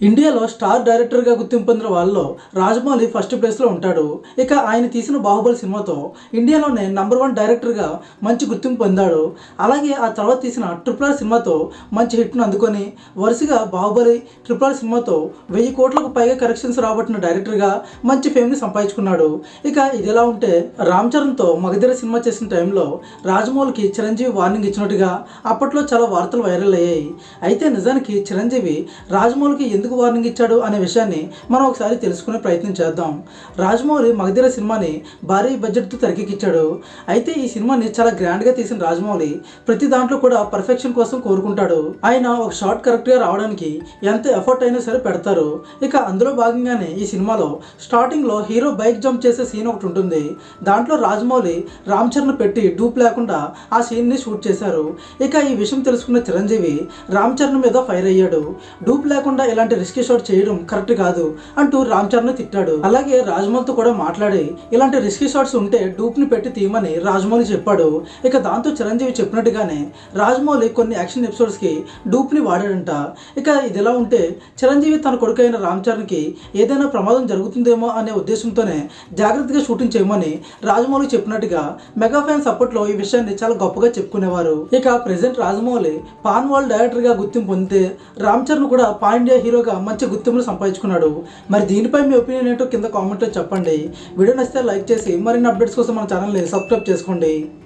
ఇండియాలో స్టార్ డైరెక్టర్గా గుర్తింపు పొందిన వాళ్ళలో రాజమౌళి ఫస్ట్ ప్లేస్లో ఉంటాడు. ఇక ఆయన తీసిన బాహుబలి సినిమాతో ఇండియాలోనే నంబర్ వన్ డైరెక్టర్గా మంచి గుర్తింపు పొందాడు. అలాగే ఆ తర్వాత తీసిన ట్రిపుల్ ఆర్ సినిమాతో మంచి హిట్ను అందుకొని వరుసగా బాహుబలి ట్రిపుల్ ఆర్ సినిమాతో వెయ్యి కోట్లకు పైగా కరెక్షన్స్ రాబట్టిన డైరెక్టర్గా మంచి ఫేమ్ని సంపాదించుకున్నాడు. ఇక ఇదిలా ఉంటే రామ్ చరణ్తో మగధీర సినిమా చేసిన టైంలో రాజమౌళికి చిరంజీవి వార్నింగ్ ఇచ్చినట్టుగా అప్పట్లో చాలా వార్తలు వైరల్ అయ్యాయి. అయితే నిజానికి చిరంజీవి రాజమౌళికి ఎందుకు వార్నింగ్ ఇచ్చాడు అనే విషయాన్ని మనం ఒకసారి తెలుసుకునే ప్రయత్నం చేద్దాం. రాజమౌళి మగధీర సినిమాని భారీ బడ్జెట్తో తెరకెక్కిచ్చాడు. అయితే ఈ సినిమాని చాలా గ్రాండ్గా తీసిన రాజమౌళి ప్రతి దాంట్లో కూడా పర్ఫెక్షన్ కోసం కోరుకుంటాడు. ఆయన ఒక షార్ట్ కరెక్ట్గా రావడానికి ఎంత ఎఫర్ట్ అయినా సరే పెడతారు. ఇక అందులో భాగంగానే ఈ సినిమాలో స్టార్టింగ్లో హీరో బైక్ జంప్ చేసే సీన్ ఒకటి ఉంటుంది. దాంట్లో రాజమౌళి రామ్ చరణ్ పెట్టి డూప్ లేకుండా ఆ సీన్ని షూట్ చేశారు. ఇక ఈ విషయం తెలుసుకున్న చిరంజీవి రామ్ చరణ్ మీద ఫైర్ అయ్యాడు. డూప్ లేకుండా ఇలాంటి రిస్కీ షాట్ చేయడం కరెక్ట్ కాదు అంటూ రామ్ చరణ్ తిట్టాడు. అలాగే రాజమౌళితో కూడా మాట్లాడి ఇలాంటి రిస్కీ షాట్స్ ఉంటే డూప్ని పెట్టి తీయమని రాజమౌళి చెప్పాడు. ఇక దాంతో చిరంజీవి చెప్పినట్టుగానే రాజమౌళి కొన్ని యాక్షన్ ఎపిసోడ్స్కి డూప్ని వాడాడంట. ఇక ఇది ఎలా ఉంటే చిరంజీవి తన కొడుకైన రామ్ చరణ్కి ఏదైనా ప్రమాదం జరుగుతుందేమో అనే ఉద్దేశంతోనే జాగ్రత్తగా షూటింగ్ చేయమని రాజమౌళి చెప్పినట్టుగా మెగా ఫ్యాన్స్ అప్పట్లో ఈ విషయాన్ని చాలా గొప్పగా చెప్పుకునేవారు. ఇక ప్రెసెంట్ రాజమౌళి పాన్ వాల్ డైరెక్టర్గా గుర్తింపు పొందితే రామ్ చరణ్ కూడా పాన్ ఇండియా హీరోగా మంచి గుర్తింపులు సంపాదించుకున్నాడు. మరి దీనిపై మీ ఒపీనియన్ ఏంటో కింద కామెంట్లో చెప్పండి. వీడియో నచ్చితే లైక్ చేసి మరిన్ని అప్డేట్స్ కోసం మన ఛానల్ని సబ్స్క్రైబ్ చేసుకోండి.